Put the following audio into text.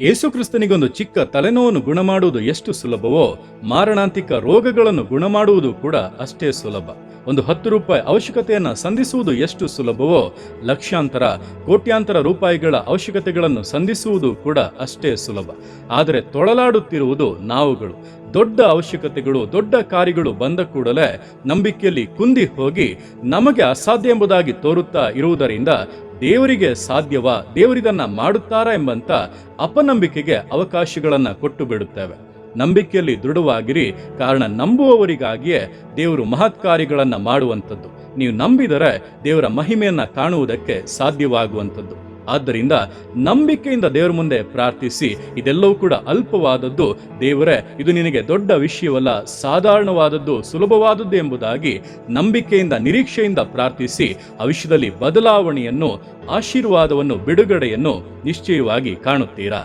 ಯೇಸುಕ್ರಿಸ್ತನಿಗೊಂದು ಚಿಕ್ಕ ತಲೆನೋವನ್ನು ಗುಣ ಮಾಡುವುದು ಎಷ್ಟು ಸುಲಭವೋ, ಮಾರಣಾಂತಿಕ ರೋಗಗಳನ್ನು ಗುಣ ಮಾಡುವುದು ಕೂಡ ಅಷ್ಟೇ ಸುಲಭ. ಒಂದು ಹತ್ತು ರೂಪಾಯಿ ಅವಶ್ಯಕತೆಯನ್ನು ಸಂಧಿಸುವುದು ಎಷ್ಟು ಸುಲಭವೋ, ಲಕ್ಷಾಂತರ, ಕೋಟ್ಯಾಂತರ ರೂಪಾಯಿಗಳ ಅವಶ್ಯಕತೆಗಳನ್ನು ಸಂಧಿಸುವುದು ಕೂಡ ಅಷ್ಟೇ ಸುಲಭ. ಆದರೆ ತೊಳಲಾಡುತ್ತಿರುವುದು ನಾವುಗಳು. ದೊಡ್ಡ ಅವಶ್ಯಕತೆಗಳು, ದೊಡ್ಡ ಕಾರ್ಯಗಳು ಬಂದ ಕೂಡಲೇ ನಂಬಿಕೆಯಲ್ಲಿ ಕುಂದಿ ಹೋಗಿ ನಮಗೆ ಅಸಾಧ್ಯ ಎಂಬುದಾಗಿ ತೋರುತ್ತಾ ಇರುವುದರಿಂದ ದೇವರಿಗೆ ಸಾಧ್ಯವಾ? ದೇವರಿದನ್ನ ಮಾಡುತ್ತಾರಾ ಎಂಬಂತ ಅಪನಂಬಿಕೆಗೆ ಅವಕಾಶಗಳನ್ನ ಕೊಟ್ಟು ಬಿಡುತ್ತೇವೆ. ನಂಬಿಕೆಯಲ್ಲಿ ದೃಢವಾಗಿರಿ, ಕಾರಣ ನಂಬುವವರಿಗಾಗಿಯೇ ದೇವರು ಮಹತ್ ಮಾಡುವಂಥದ್ದು. ನೀವು ನಂಬಿದರೆ ದೇವರ ಮಹಿಮೆಯನ್ನ ಕಾಣುವುದಕ್ಕೆ ಸಾಧ್ಯವಾಗುವಂಥದ್ದು. ಆದ್ದರಿಂದ ನಂಬಿಕೆಯಿಂದ ದೇವರ ಮುಂದೆ ಪ್ರಾರ್ಥಿಸಿ. ಇದೆಲ್ಲವೂ ಕೂಡ ಅಲ್ಪವಾದದ್ದು. ದೇವರೇ, ಇದು ನಿನಗೆ ದೊಡ್ಡ ವಿಷಯವಲ್ಲ, ಸಾಧಾರಣವಾದದ್ದು, ಸುಲಭವಾದದ್ದು ಎಂಬುದಾಗಿ ನಂಬಿಕೆಯಿಂದ, ನಿರೀಕ್ಷೆಯಿಂದ ಪ್ರಾರ್ಥಿಸಿ. ಆ ಬದಲಾವಣೆಯನ್ನು, ಆಶೀರ್ವಾದವನ್ನು, ಬಿಡುಗಡೆಯನ್ನು ನಿಶ್ಚಯವಾಗಿ ಕಾಣುತ್ತೀರಾ?